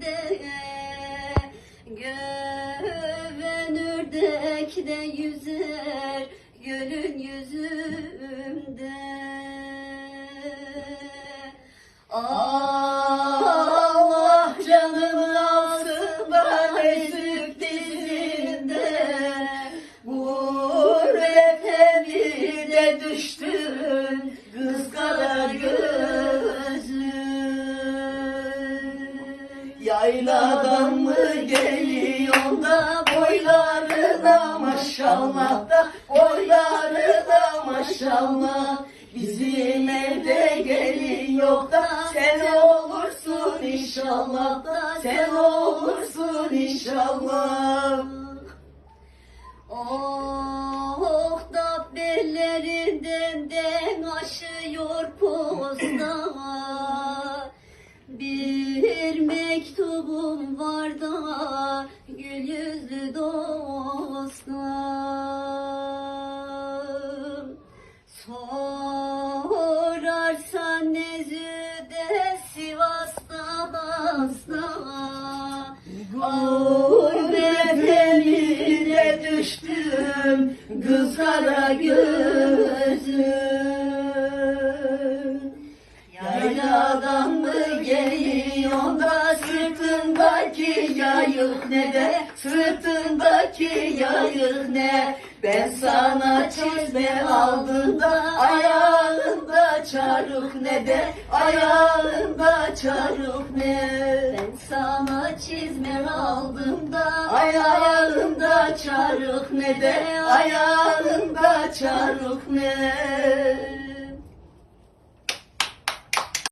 yüzümde Göven ördek de yüzer Gölün yüzümde Allah Yayladan mı geliyorsun da Boylarına maşallah da Boylarına maşallah Bizim evde gelin yok da Sen olursun inşallah da Sen olursun inşallah Oh da bellerinden den aşıyor posta gül yüzlü dostum. Sorarsan nezüde Sivas'ta basta Gurbete bile düştüm Kızlara gözüm yayık ne de Sırtındaki yayık ne? Ben sana çizme aldım da Ayağında çarık ne de Ayağında çarık ne? Ben sana çizme aldım da Ayağında çarık ne de Ayağında çarık ne